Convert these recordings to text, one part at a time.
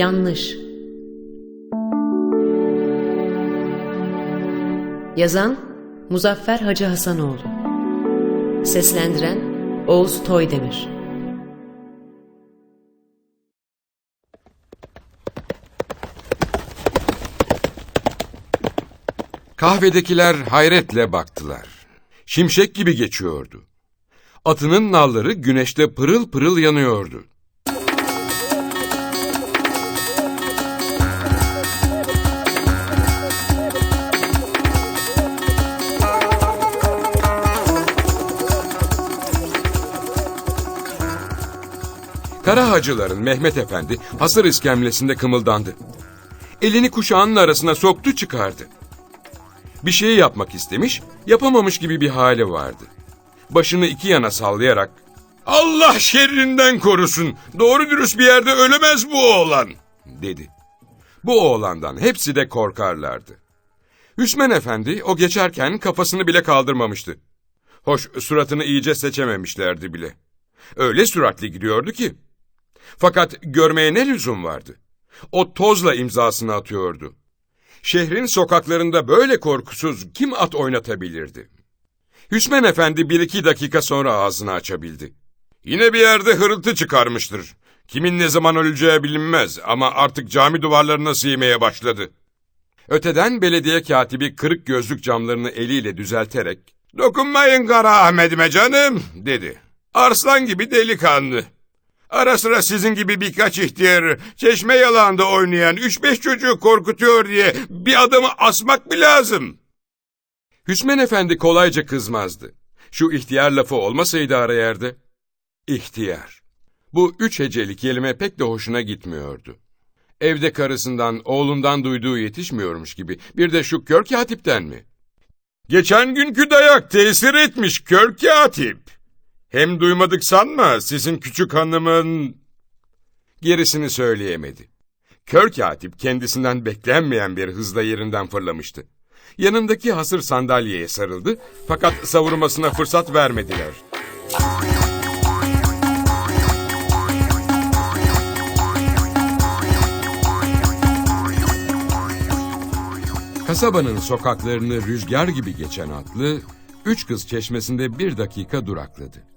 Yanlış. Yazan Muzaffer Hacı Hasanoğlu. Seslendiren Oğuz Toydemir. Kahvedekiler hayretle baktılar. Şimşek gibi geçiyordu. Atının nalları güneşte pırıl pırıl yanıyordu. Kara hacıların Mehmet Efendi hasır iskemlesinde kımıldandı. Elini kuşağının arasına soktu çıkardı. Bir şey yapmak istemiş, yapamamış gibi bir hali vardı. Başını iki yana sallayarak, Allah şerrinden korusun, doğru dürüst bir yerde ölemez bu oğlan, dedi. Bu oğlandan hepsi de korkarlardı. Hüsmen Efendi o geçerken kafasını bile kaldırmamıştı. Hoş suratını iyice seçememişlerdi bile. Öyle süratli gidiyordu ki. Fakat görmeye ne lüzum vardı? O tozla imzasını atıyordu. Şehrin sokaklarında böyle korkusuz kim at oynatabilirdi? Hüsmen Efendi bir iki dakika sonra ağzını açabildi. Yine bir yerde hırıltı çıkarmıştır. Kimin ne zaman öleceği bilinmez ama artık cami duvarlarına sığmaya başladı. Öteden belediye katibi kırık gözlük camlarını eliyle düzelterek ''Dokunmayın Kara Ahmet'ime canım'' dedi. ''Arslan gibi delikanlı. Ara sıra sizin gibi birkaç ihtiyar çeşme yalağında oynayan üç beş çocuğu korkutuyor diye bir adamı asmak mı lazım? Hüsmen Efendi kolayca kızmazdı. Şu ihtiyar lafı olmasaydı ara yerde. İhtiyar. Bu üç heceli kelime pek de hoşuna gitmiyordu. Evde karısından, oğlundan duyduğu yetişmiyormuş gibi. Bir de şu kör katipten mi? Geçen günkü dayak tesir etmiş kör katip. Hem duymadık sanma sizin küçük hanımın... Gerisini söyleyemedi. Kör katip kendisinden beklenmeyen bir hızla yerinden fırlamıştı. Yanındaki hasır sandalyeye sarıldı fakat savurmasına fırsat vermediler. Kasabanın sokaklarını rüzgar gibi geçen atlı, üç kız çeşmesinde bir dakika durakladı.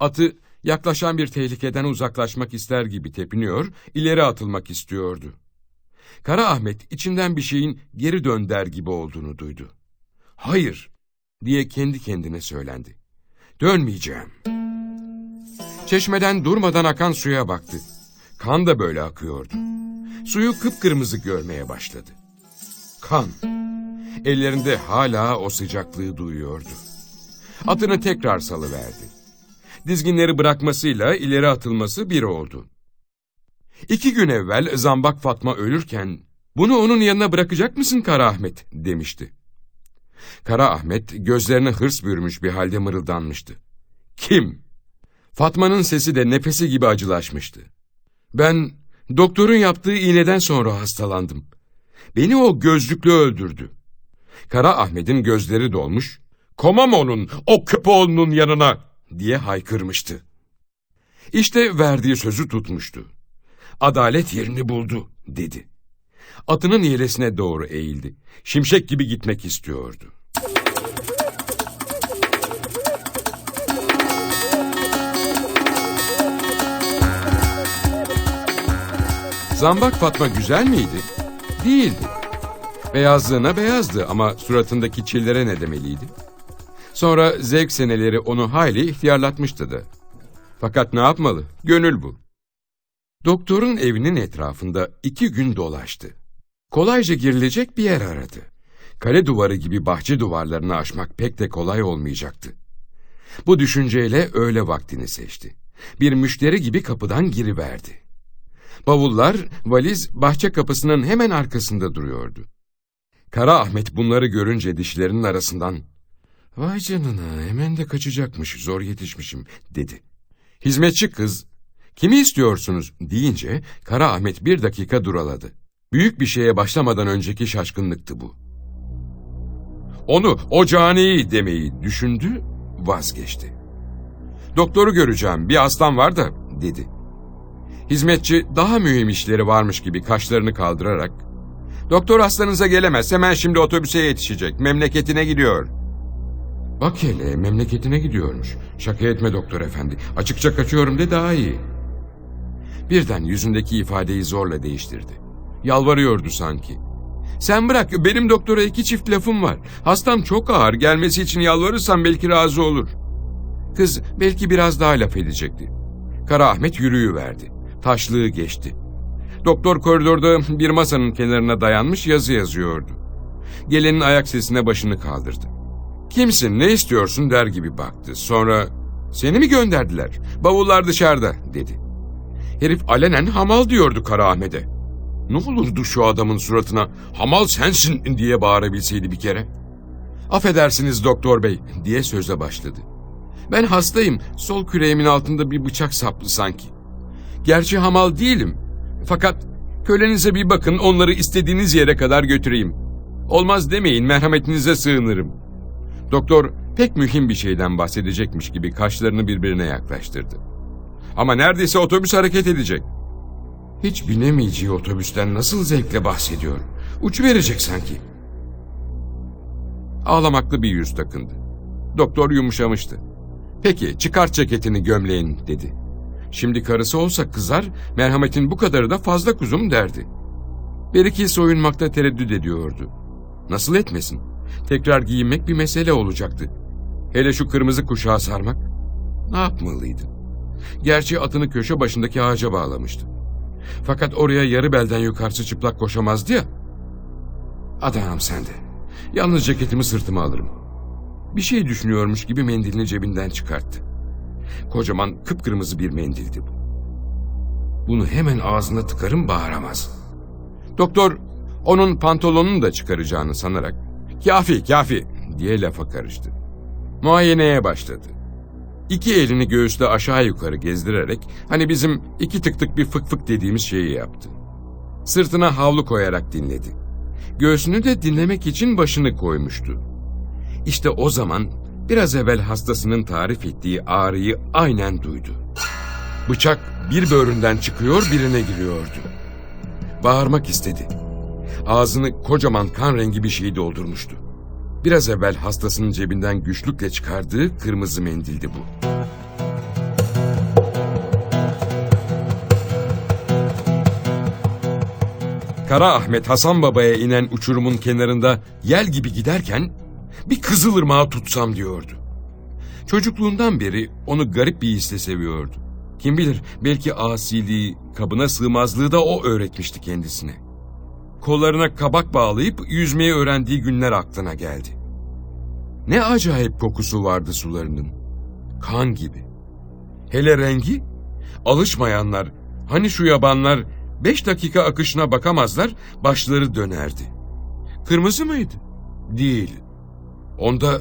Atı yaklaşan bir tehlikeden uzaklaşmak ister gibi tepiniyor, ileri atılmak istiyordu. Kara Ahmet içinden bir şeyin geri dön der gibi olduğunu duydu. Hayır diye kendi kendine söylendi. Dönmeyeceğim. Çeşmeden durmadan akan suya baktı. Kan da böyle akıyordu. Suyu kıpkırmızı görmeye başladı. Kan. Ellerinde hala o sıcaklığı duyuyordu. Atını tekrar salıverdi dizginleri bırakmasıyla ileri atılması bir oldu. İki gün evvel Zambak Fatma ölürken, bunu onun yanına bırakacak mısın Kara Ahmet demişti. Kara Ahmet gözlerine hırs bürümüş bir halde mırıldanmıştı. Kim? Fatma'nın sesi de nefesi gibi acılaşmıştı. Ben doktorun yaptığı iğneden sonra hastalandım. Beni o gözlüklü öldürdü. Kara Ahmet'in gözleri dolmuş. Komam onun, o köpoğlunun yanına diye haykırmıştı. İşte verdiği sözü tutmuştu. Adalet yerini buldu dedi. Atının yelesine doğru eğildi. Şimşek gibi gitmek istiyordu. Zambak Fatma güzel miydi? Değildi. Beyazlığına beyazdı ama suratındaki çillere ne demeliydi? Sonra zevk seneleri onu hayli ihtiyarlatmıştı da. Fakat ne yapmalı? Gönül bu. Doktorun evinin etrafında iki gün dolaştı. Kolayca girilecek bir yer aradı. Kale duvarı gibi bahçe duvarlarını aşmak pek de kolay olmayacaktı. Bu düşünceyle öğle vaktini seçti. Bir müşteri gibi kapıdan giriverdi. Bavullar, valiz bahçe kapısının hemen arkasında duruyordu. Kara Ahmet bunları görünce dişlerinin arasından Vay canına hemen de kaçacakmış zor yetişmişim dedi. Hizmetçi kız kimi istiyorsunuz deyince Kara Ahmet bir dakika duraladı. Büyük bir şeye başlamadan önceki şaşkınlıktı bu. Onu o caniyi demeyi düşündü vazgeçti. Doktoru göreceğim bir hastam var da dedi. Hizmetçi daha mühim işleri varmış gibi kaşlarını kaldırarak Doktor hastanıza gelemez hemen şimdi otobüse yetişecek memleketine gidiyor. Bak hele memleketine gidiyormuş. Şaka etme doktor efendi. Açıkça kaçıyorum de daha iyi. Birden yüzündeki ifadeyi zorla değiştirdi. Yalvarıyordu sanki. Sen bırak benim doktora iki çift lafım var. Hastam çok ağır gelmesi için yalvarırsam belki razı olur. Kız belki biraz daha laf edecekti. Kara Ahmet yürüyüverdi. Taşlığı geçti. Doktor koridorda bir masanın kenarına dayanmış yazı yazıyordu. Gelenin ayak sesine başını kaldırdı. Kimsin ne istiyorsun der gibi baktı. Sonra seni mi gönderdiler? Bavullar dışarıda dedi. Herif alenen hamal diyordu Kara Ahmet'e. Ne olurdu şu adamın suratına hamal sensin diye bağırabilseydi bir kere. Affedersiniz doktor bey diye söze başladı. Ben hastayım sol küreğimin altında bir bıçak saplı sanki. Gerçi hamal değilim fakat kölenize bir bakın onları istediğiniz yere kadar götüreyim. Olmaz demeyin merhametinize sığınırım. Doktor pek mühim bir şeyden bahsedecekmiş gibi kaşlarını birbirine yaklaştırdı. Ama neredeyse otobüs hareket edecek. Hiç binemeyeceği otobüsten nasıl zevkle bahsediyor. Uçu verecek sanki. Ağlamaklı bir yüz takındı. Doktor yumuşamıştı. Peki çıkart ceketini gömleğin dedi. Şimdi karısı olsa kızar, merhametin bu kadarı da fazla kuzum derdi. Beriki soyunmakta tereddüt ediyordu. Nasıl etmesin? Tekrar giyinmek bir mesele olacaktı. Hele şu kırmızı kuşağı sarmak. Ne yapmalıydın? Gerçi atını köşe başındaki ağaca bağlamıştı. Fakat oraya yarı belden yukarısı çıplak koşamazdı ya. Adamım sende. Yalnız ceketimi sırtıma alırım. Bir şey düşünüyormuş gibi mendilini cebinden çıkarttı. Kocaman kıpkırmızı bir mendildi bu. Bunu hemen ağzına tıkarım bağıramaz. Doktor onun pantolonunu da çıkaracağını sanarak kafi kafi diye lafa karıştı. Muayeneye başladı. İki elini göğüste aşağı yukarı gezdirerek hani bizim iki tık tık bir fık fık dediğimiz şeyi yaptı. Sırtına havlu koyarak dinledi. Göğsünü de dinlemek için başını koymuştu. İşte o zaman biraz evvel hastasının tarif ettiği ağrıyı aynen duydu. Bıçak bir böğründen çıkıyor birine giriyordu. Bağırmak istedi. Ağzını kocaman kan rengi bir şey doldurmuştu. Biraz evvel hastasının cebinden güçlükle çıkardığı kırmızı mendildi bu. Kara Ahmet Hasan Baba'ya inen uçurumun kenarında yel gibi giderken bir kızılırmağı tutsam diyordu. Çocukluğundan beri onu garip bir hisle seviyordu. Kim bilir belki asiliği, kabına sığmazlığı da o öğretmişti kendisine. Kollarına kabak bağlayıp yüzmeyi öğrendiği günler aklına geldi. Ne acayip kokusu vardı sularının. Kan gibi. Hele rengi, alışmayanlar, hani şu yabanlar beş dakika akışına bakamazlar, başları dönerdi. Kırmızı mıydı? Değil. Onda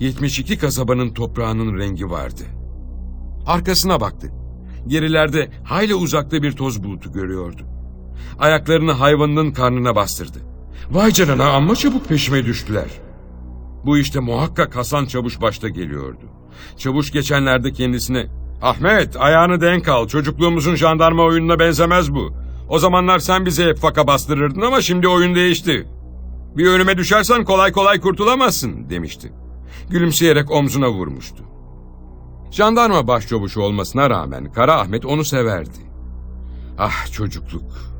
72 kasabanın toprağının rengi vardı. Arkasına baktı. Gerilerde hayli uzakta bir toz bulutu görüyordu. Ayaklarını hayvanının karnına bastırdı. Vay canına amma çabuk peşime düştüler. Bu işte muhakkak Hasan Çavuş başta geliyordu. Çavuş geçenlerde kendisine Ahmet ayağını denk al çocukluğumuzun jandarma oyununa benzemez bu. O zamanlar sen bize hep faka bastırırdın ama şimdi oyun değişti. Bir önüme düşersen kolay kolay kurtulamazsın demişti. Gülümseyerek omzuna vurmuştu. Jandarma başçavuşu olmasına rağmen Kara Ahmet onu severdi. Ah çocukluk.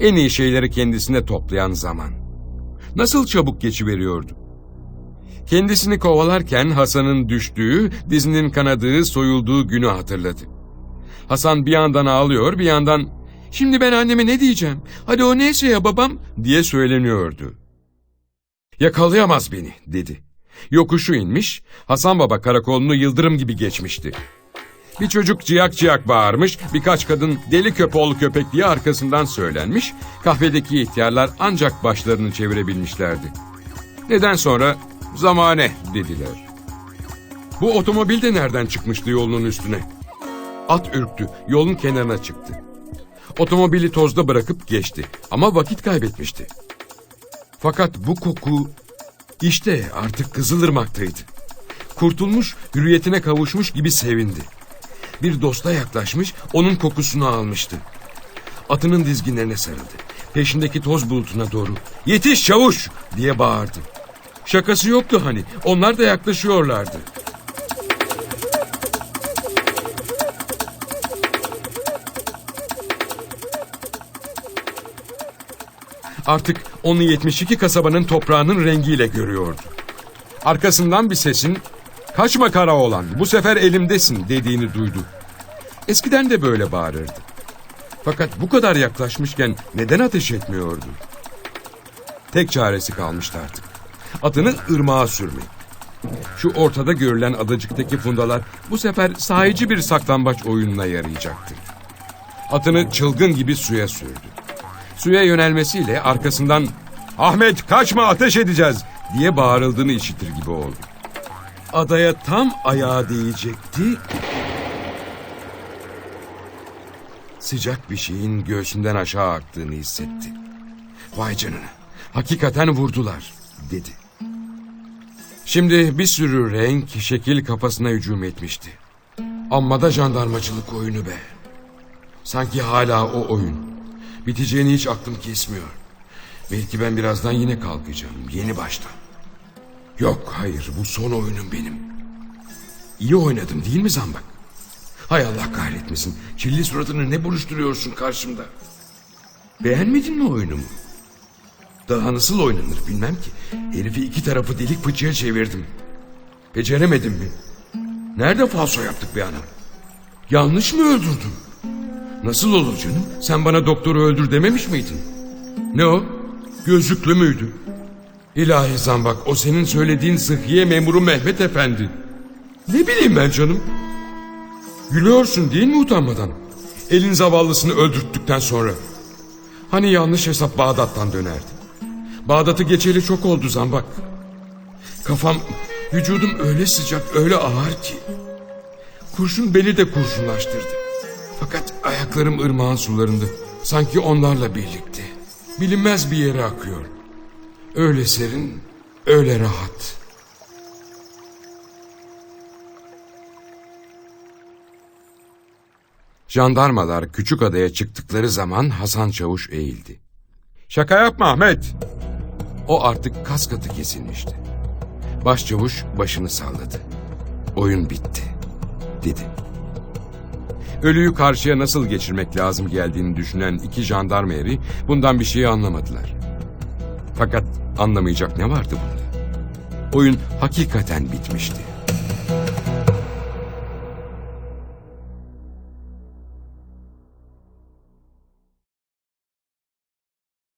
En iyi şeyleri kendisine toplayan zaman. Nasıl çabuk geçiveriyordu. Kendisini kovalarken Hasan'ın düştüğü, dizinin kanadığı, soyulduğu günü hatırladı. Hasan bir yandan ağlıyor, bir yandan "Şimdi ben anneme ne diyeceğim? Hadi o neyse ya babam." diye söyleniyordu. "Yakalayamaz beni." dedi. Yokuşu inmiş, Hasan Baba karakolunu yıldırım gibi geçmişti. Bir çocuk ciyak ciyak bağırmış, birkaç kadın deli köpoğlu köpek diye arkasından söylenmiş, kahvedeki ihtiyarlar ancak başlarını çevirebilmişlerdi. Neden sonra zamane dediler. Bu otomobil de nereden çıkmıştı yolunun üstüne? At ürktü, yolun kenarına çıktı. Otomobili tozda bırakıp geçti ama vakit kaybetmişti. Fakat bu koku işte artık Kızılırmak'taydı. Kurtulmuş, hürriyetine kavuşmuş gibi sevindi. Bir dosta yaklaşmış, onun kokusunu almıştı. Atının dizginlerine sarıldı. Peşindeki toz bulutuna doğru yetiş çavuş diye bağırdı. Şakası yoktu hani onlar da yaklaşıyorlardı. Artık onu 72 kasabanın toprağının rengiyle görüyordu. Arkasından bir sesin kaçma kara olan bu sefer elimdesin dediğini duydu. Eskiden de böyle bağırırdı. Fakat bu kadar yaklaşmışken neden ateş etmiyordu? Tek çaresi kalmıştı artık. Atını ırmağa sürmek. Şu ortada görülen adacıktaki fundalar bu sefer sahici bir saklambaç oyununa yarayacaktı. Atını çılgın gibi suya sürdü. Suya yönelmesiyle arkasından Ahmet kaçma ateş edeceğiz diye bağırıldığını işitir gibi oldu. Adaya tam ayağı değecekti. Sıcak bir şeyin göğsünden aşağı aktığını hissetti. Vay canına hakikaten vurdular dedi. Şimdi bir sürü renk, şekil kafasına hücum etmişti. Amma da jandarmacılık oyunu be. Sanki hala o oyun. Biteceğini hiç aklım kesmiyor. Belki ben birazdan yine kalkacağım. Yeni baştan. Yok hayır bu son oyunum benim. İyi oynadım değil mi Zambak? Hay Allah kahretmesin. Kirli suratını ne buruşturuyorsun karşımda? Beğenmedin mi oyunumu? Daha nasıl oynanır bilmem ki. Herifi iki tarafı delik fıçıya çevirdim. Beceremedim mi? Nerede falso yaptık be anam? Yanlış mı öldürdüm? Nasıl olur canım? Sen bana doktoru öldür dememiş miydin? Ne o? Gözlüklü müydü? İlahi Zambak o senin söylediğin sıhhiye memuru Mehmet Efendi. Ne bileyim ben canım? Gülüyorsun değil mi utanmadan? Elin zavallısını öldürttükten sonra. Hani yanlış hesap Bağdat'tan dönerdi. Bağdat'ı geçeli çok oldu Zambak. Kafam, vücudum öyle sıcak, öyle ağır ki. Kurşun beni de kurşunlaştırdı. Fakat ayaklarım ırmağın sularında. Sanki onlarla birlikte. Bilinmez bir yere akıyor. Öyle serin, öyle rahat. Jandarmalar küçük adaya çıktıkları zaman Hasan Çavuş eğildi. Şaka yapma Ahmet. O artık kas katı kesilmişti. Başçavuş başını salladı. Oyun bitti, dedi. Ölüyü karşıya nasıl geçirmek lazım geldiğini düşünen iki jandarma eri bundan bir şey anlamadılar. Fakat anlamayacak ne vardı bunda? Oyun hakikaten bitmişti.